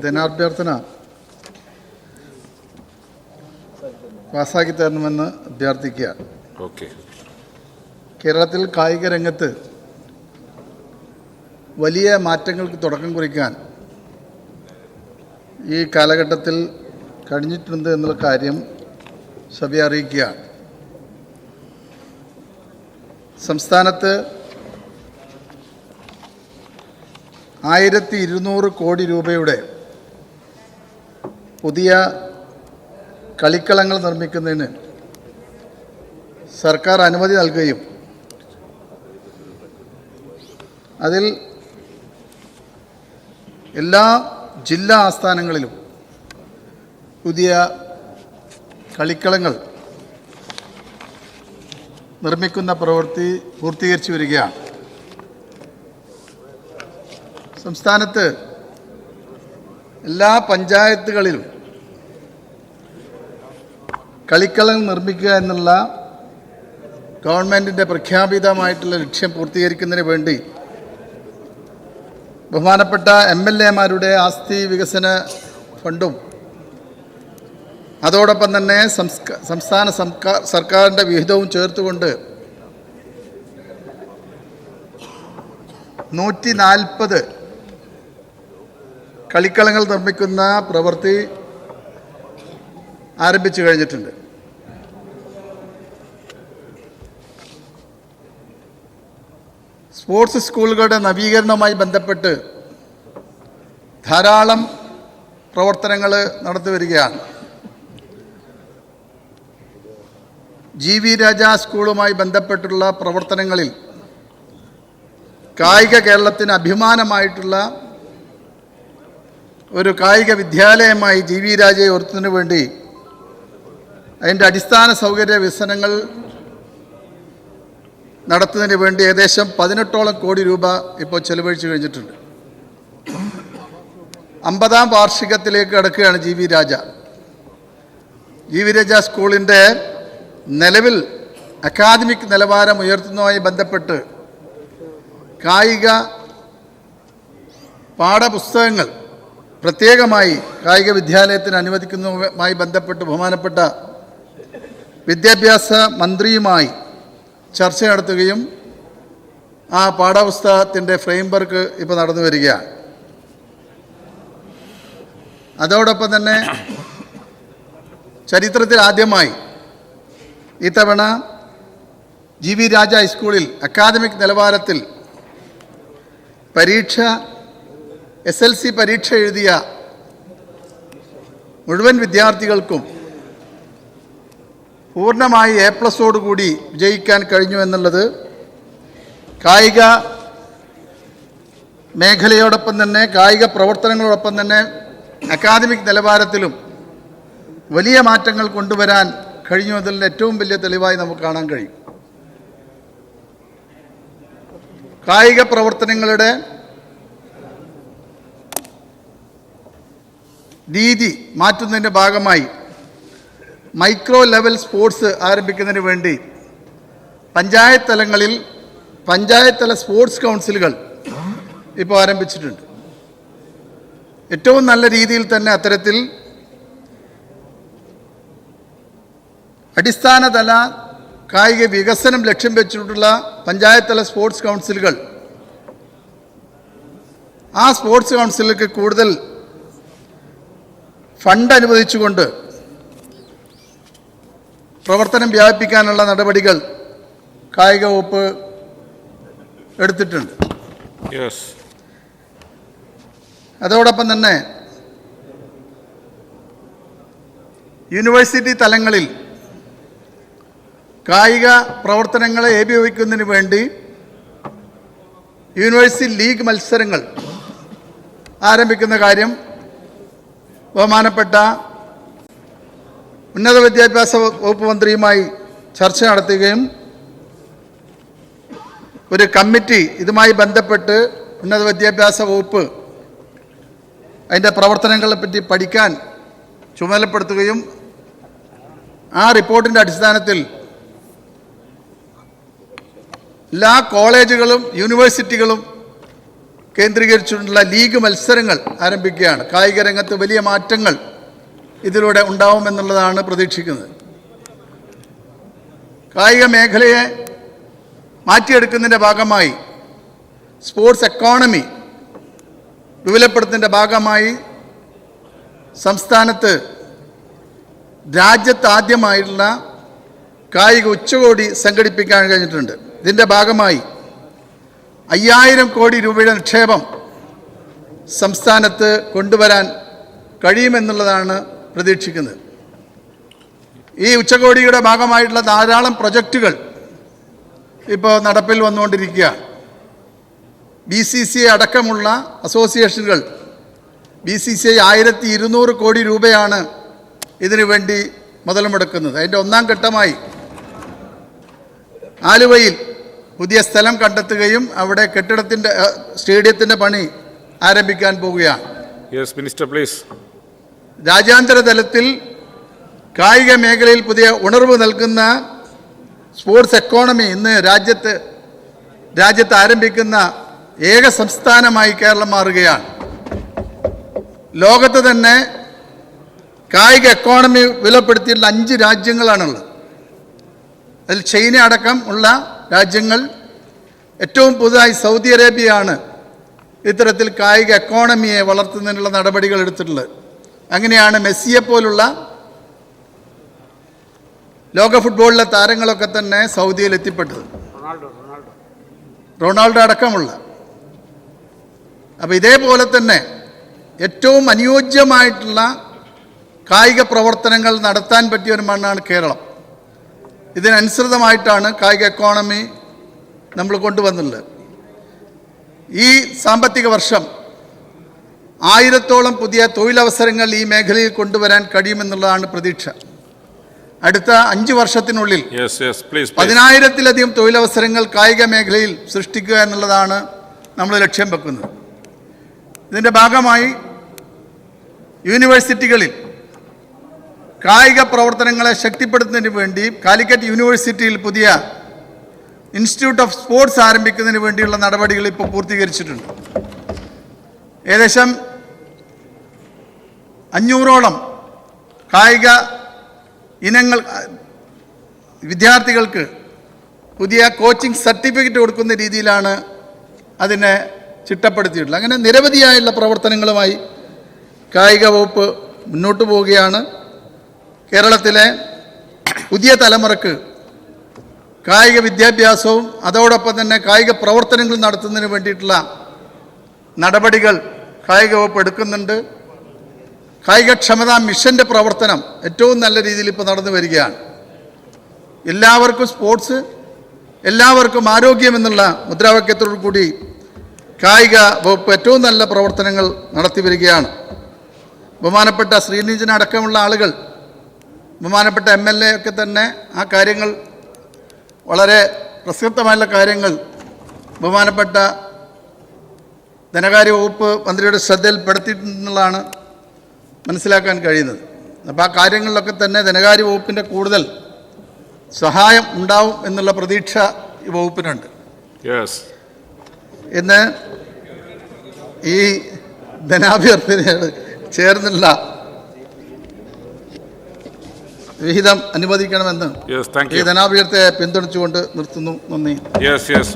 ധനാഭ്യർത്ഥന പാസ്സാക്കി തരണമെന്ന് അഭ്യർത്ഥിക്കുക. ഓക്കെ. കേരളത്തിൽ കായിക രംഗത്ത് വലിയ മാറ്റങ്ങൾക്ക് തുടക്കം കുറിക്കാൻ ഈ കാലഘട്ടത്തിൽ കഴിഞ്ഞിട്ടുണ്ട് എന്നുള്ള കാര്യം സഭയെ അറിയിക്കുകയാണ് സംസ്ഥാനത്ത് ആയിരത്തി ഇരുന്നൂറ് കോടി രൂപയുടെ പുതിയ കളിക്കളങ്ങൾ നിർമ്മിക്കുന്നതിന് സർക്കാർ അനുമതി നൽകുകയും അതിൽ എല്ലാ ജില്ലാ ആസ്ഥാനങ്ങളിലും പുതിയ കളിക്കളങ്ങൾ നിർമ്മിക്കുന്ന പ്രവൃത്തി പൂർത്തീകരിച്ചു വരികയാണ്. സംസ്ഥാനത്ത് എല്ലാ പഞ്ചായത്തുകളിലും കളിക്കളം നിർമ്മിക്കുക എന്നുള്ള ഗവൺമെന്റിന്റെ പ്രഖ്യാപിതമായിട്ടുള്ള ലക്ഷ്യം പൂർത്തീകരിക്കുന്നതിന് വേണ്ടി ബഹുമാനപ്പെട്ട എം എൽ എമാരുടെ ആസ്തി വികസന ഫണ്ടും അതോടൊപ്പം തന്നെ സംസ്ഥാന സർക്കാരിന്റെ വിഹിതവും ചേർത്തുകൊണ്ട് നൂറ്റി നാൽപ്പത് കളിക്കളങ്ങൾ നിർമ്മിക്കുന്ന പ്രവൃത്തി ആരംഭിച്ചു കഴിഞ്ഞിട്ടുണ്ട്. സ്പോർട്സ് സ്കൂളുകളുടെ നവീകരണവുമായി ബന്ധപ്പെട്ട് ധാരാളം പ്രവർത്തനങ്ങൾ നടത്തി വരികയാണ്. ജി വി രാജ സ്കൂളുമായി ബന്ധപ്പെട്ടുള്ള പ്രവർത്തനങ്ങളിൽ കായിക കേരളത്തിന് അഭിമാനമായിട്ടുള്ള ഒരു കായിക വിദ്യാലയമായി ജി വി രാജയെ ഉയർത്തുന്നതിന് വേണ്ടി അതിന്റെ അടിസ്ഥാന സൗകര്യ വികസനങ്ങൾ നടത്തുന്നതിന് വേണ്ടി ഏകദേശം പതിനെട്ടോളം കോടി രൂപ ഇപ്പോൾ ചെലവഴിച്ചു കഴിഞ്ഞിട്ടുണ്ട്. അമ്പതാം വാർഷികത്തിലേക്ക് കടക്കുകയാണ് G V Raja. G V Raja സ്കൂളിന്റെ നിലവിൽ അക്കാദമിക് നിലവാരം ഉയർത്തുന്നതുമായി ബന്ധപ്പെട്ട് കായിക പാഠപുസ്തകങ്ങൾ പ്രത്യേകമായി കായിക വിദ്യാലയത്തിന് അനുവദിക്കുന്നതുമായി ബന്ധപ്പെട്ട് ബഹുമാനപ്പെട്ട വിദ്യാഭ്യാസ മന്ത്രിയുമായി ചർച്ച നടത്തുകയും ആ പാഠപുസ്തകത്തിന്റെ ഫ്രെയിം വർക്ക് ഇപ്പോൾ നടന്നു വരികയാണ്. അതോടൊപ്പം തന്നെ ചരിത്രത്തിൽ ആദ്യമായി ഇത്തവണ ജി വി രാജ ഹൈസ്കൂളിൽ അക്കാദമിക് നിലവാരത്തിൽ പരീക്ഷ എസ് എൽ സി പരീക്ഷ എഴുതിയ മുഴുവൻ വിദ്യാർത്ഥികൾക്കും പൂർണമായി എ പ്ലസോടുകൂടി വിജയിക്കാൻ കഴിഞ്ഞു എന്നുള്ളത് കായിക മേഖലയോടൊപ്പം തന്നെ കായിക പ്രവർത്തനങ്ങളോടൊപ്പം തന്നെ അക്കാദമിക് നിലവാരത്തിലും വലിയ മാറ്റങ്ങൾ കൊണ്ടുവരാൻ കഴിഞ്ഞു എന്നതിന്റെ ഏറ്റവും വലിയ തെളിവായി നമുക്ക് കാണാൻ കഴിയും. കായിക പ്രവർത്തനങ്ങളുടെ രീതി മാറ്റുന്നതിന്റെ ഭാഗമായി മൈക്രോ ലെവൽ സ്പോർട്സ് ആരംഭിക്കുന്നതിന് വേണ്ടി പഞ്ചായത്ത് തലങ്ങളിൽ പഞ്ചായത്ത് തല സ്പോർട്സ് കൗൺസിലുകൾ ഇപ്പോൾ ആരംഭിച്ചിട്ടുണ്ട്. ഏറ്റവും നല്ല രീതിയിൽ തന്നെ അത്തരത്തിൽ അടിസ്ഥാനതല കായിക വികസനം ലക്ഷ്യം വെച്ചിട്ടുള്ള പഞ്ചായത്ത് തല സ്പോർട്സ് കൗൺസിലുകൾ ആ സ്പോർട്സ് കൗൺസിലുകൾക്ക് കൂടുതൽ ഫണ്ട് അനുവദിച്ചുകൊണ്ട് പ്രവർത്തനം വ്യാപിപ്പിക്കാനുള്ള നടപടികൾ കായിക വകുപ്പ് എടുത്തിട്ടുണ്ട്. അതോടൊപ്പം തന്നെ യൂണിവേഴ്സിറ്റി തലങ്ങളിൽ കായിക പ്രവർത്തനങ്ങളെ ഏകീഭവിക്കുന്നതിന് വേണ്ടി യൂണിവേഴ്സിറ്റി ലീഗ് മത്സരങ്ങൾ ആരംഭിക്കുന്ന കാര്യം ബഹുമാനപ്പെട്ട ഉന്നത വിദ്യാഭ്യാസ വകുപ്പ് മന്ത്രിയുമായി ചർച്ച നടത്തുകയും ഒരു കമ്മിറ്റി ഇതുമായി ബന്ധപ്പെട്ട് ഉന്നത വിദ്യാഭ്യാസ വകുപ്പ് അതിന്റെ പ്രവർത്തനങ്ങളെ പറ്റി പഠിക്കാൻ ചുമതലപ്പെടുത്തുകയും ആ റിപ്പോർട്ടിന്റെ അടിസ്ഥാനത്തിൽ എല്ലാ കോളേജുകളും യൂണിവേഴ്സിറ്റികളും കേന്ദ്രീകരിച്ചുകൊണ്ടുള്ള ലീഗ് മത്സരങ്ങൾ ആരംഭിക്കുകയാണ്. കായിക രംഗത്ത് വലിയ മാറ്റങ്ങൾ ഇതിലൂടെ ഉണ്ടാവുമെന്നുള്ളതാണ് പ്രതീക്ഷിക്കുന്നത്. കായിക മേഖലയെ മാറ്റിയെടുക്കുന്നതിന്റെ ഭാഗമായി സ്പോർട്സ് എക്കോണമി വിപുലപ്പെടുത്തുന്നതിന്റെ ഭാഗമായി സംസ്ഥാനത്ത് രാജ്യത്ത് ആദ്യമായിട്ടുള്ള കായിക ഉച്ചകോടി സംഘടിപ്പിക്കാൻ കഴിഞ്ഞിട്ടുണ്ട്. ഇതിന്റെ ഭാഗമായി അയ്യായിരം കോടി രൂപയുടെ നിക്ഷേപം സംസ്ഥാനത്ത് കൊണ്ടുവരാൻ കഴിയുമെന്നുള്ളതാണ് പ്രതീക്ഷിക്കുന്നത്. ഈ ഉച്ചകോടിയുടെ ഭാഗമായിട്ടുള്ള ധാരാളം പ്രൊജക്റ്റുകൾ ഇപ്പോൾ നടപ്പിൽ വന്നുകൊണ്ടിരിക്കുകയാണ് ബി സി സി അടക്കമുള്ള അസോസിയേഷനുകൾ ബി സി സി ഐ ആയിരത്തി ഇരുന്നൂറ് കോടി രൂപയാണ് ഇതിനു വേണ്ടി മുതൽ അതിന്റെ ഒന്നാം ഘട്ടമായി ആലുവയിൽ പുതിയ സ്ഥലം കണ്ടെത്തുകയും അവിടെ കെട്ടിടത്തിന്റെ സ്റ്റേഡിയത്തിന്റെ സ്റ്റേഡിയത്തിന്റെ പണി ആരംഭിക്കാൻ പോവുകയാണ്. യെസ് മിനിസ്റ്റർ പ്ലീസ് രാജ്യാന്തര തലത്തിൽ കായിക മേഖലയിൽ പുതിയ ഉണർവ് നൽകുന്ന സ്പോർട്സ് എക്കോണമി ഇന്ന് രാജ്യത്ത് രാജ്യത്ത് ആരംഭിക്കുന്ന ഏക സംസ്ഥാനമായി കേരളം മാറുകയാണ്. ലോകത്ത് തന്നെ കായിക എക്കോണമി വിലപ്പെടുത്തിയിട്ടുള്ള അഞ്ച് രാജ്യങ്ങളാണുള്ളത്. അതിൽ ചൈന അടക്കം ഉള്ള രാജ്യങ്ങൾ ഏറ്റവും പുതുതായി സൗദി അറേബ്യയാണ് ഇത്തരത്തിൽ കായിക എക്കോണമിയെ വളർത്തുന്നതിനുള്ള നടപടികൾ എടുത്തിട്ടുള്ളത്. അങ്ങനെയാണ് മെസ്സിയെ പോലുള്ള ലോക ഫുട്ബോളിലെ താരങ്ങളൊക്കെ തന്നെ സൗദിയിൽ എത്തിപ്പെട്ടത്. റൊണാൾഡോ അടക്കമുള്ള. അപ്പോൾ ഇതേപോലെ തന്നെ ഏറ്റവും അനുയോജ്യമായിട്ടുള്ള കായിക പ്രവർത്തനങ്ങൾ നടത്താൻ പറ്റിയ ഒരു മണ്ണാണ് കേരളം. ഇതിനനുസൃതമായിട്ടാണ് കായിക എക്കോണമി നമ്മൾ കൊണ്ടുവന്നുള്ളത് ഈ സാമ്പത്തിക വർഷം ആയിരത്തോളം പുതിയ തൊഴിലവസരങ്ങൾ ഈ മേഖലയിൽ കൊണ്ടുവരാൻ കഴിയുമെന്നുള്ളതാണ് പ്രതീക്ഷ. അടുത്ത അഞ്ച് വർഷത്തിനുള്ളിൽ. പതിനായിരത്തിലധികം തൊഴിലവസരങ്ങൾ കായിക മേഖലയിൽ സൃഷ്ടിക്കുക എന്നുള്ളതാണ് നമ്മൾ ലക്ഷ്യം വെക്കുന്നത്. ഇതിന്റെ ഭാഗമായി യൂണിവേഴ്സിറ്റികളിൽ കായിക പ്രവർത്തനങ്ങളെ ശക്തിപ്പെടുത്തുന്നതിന് വേണ്ടി കാലിക്കറ്റ് യൂണിവേഴ്സിറ്റിയിൽ പുതിയ ഇൻസ്റ്റിറ്റ്യൂട്ട് ഓഫ് സ്പോർട്സ് ആരംഭിക്കുന്നതിന് വേണ്ടിയുള്ള നടപടികൾ ഇപ്പോൾ പൂർത്തീകരിച്ചിട്ടുണ്ട്. ഏകദേശം അഞ്ഞൂറോളം കായിക ഇനങ്ങൾ വിദ്യാർത്ഥികൾക്ക് പുതിയ കോച്ചിങ് സർട്ടിഫിക്കറ്റ് കൊടുക്കുന്ന രീതിയിലാണ് അതിനെ ചിട്ടപ്പെടുത്തിയിട്ടുള്ളത്. അങ്ങനെ നിരവധിയായുള്ള പ്രവർത്തനങ്ങളുമായി കായിക വകുപ്പ് മുന്നോട്ട് പോവുകയാണ്. കേരളത്തിലെ പുതിയ തലമുറയ്ക്ക് കായിക വിദ്യാഭ്യാസവും അതോടൊപ്പം തന്നെ കായിക പ്രവർത്തനങ്ങൾ നടത്തുന്നതിന് വേണ്ടിയിട്ടുള്ള നടപടികൾ കായിക വകുപ്പ് എടുക്കുന്നുണ്ട്. കായികക്ഷമതാ മിഷന്റെ പ്രവർത്തനം ഏറ്റവും നല്ല രീതിയിൽ ഇപ്പോൾ നടന്നു വരികയാണ്. എല്ലാവർക്കും സ്പോർട്സ് എല്ലാവർക്കും ആരോഗ്യം എന്നുള്ള മുദ്രാവാക്യത്തോടു കൂടി കായിക വകുപ്പ് ഏറ്റവും നല്ല പ്രവർത്തനങ്ങൾ നടത്തി വരികയാണ്. ബഹുമാനപ്പെട്ട ശ്രീനിജന അടക്കമുള്ള ആളുകൾ ബഹുമാനപ്പെട്ട എം എൽ എ ഒക്കെ തന്നെ ആ കാര്യങ്ങൾ വളരെ പ്രസക്തമായുള്ള കാര്യങ്ങൾ ബഹുമാനപ്പെട്ട ധനകാര്യ വകുപ്പ് മന്ത്രിയുടെ ശ്രദ്ധയിൽപ്പെടുത്തിയിട്ടുള്ളതാണ് മനസ്സിലാക്കാൻ കഴിയുന്നത് അപ്പോൾ ആ കാര്യങ്ങളിലൊക്കെ തന്നെ ധനകാര്യ വകുപ്പിന്റെ കൂടുതൽ സഹായം ഉണ്ടാവും എന്നുള്ള പ്രതീക്ഷ ഈ വകുപ്പിനുണ്ട്. ഇന്ന് ഈ ധനാഭ്യർത്ഥനയോട് ചേർന്നുള്ള വിഹിതം അനുവദിക്കണമെന്ന് ഈ ധനാഭ്യർത്ഥിയെ പിന്തുണച്ചുകൊണ്ട് നിർത്തുന്നു. നന്ദി. Yes yes.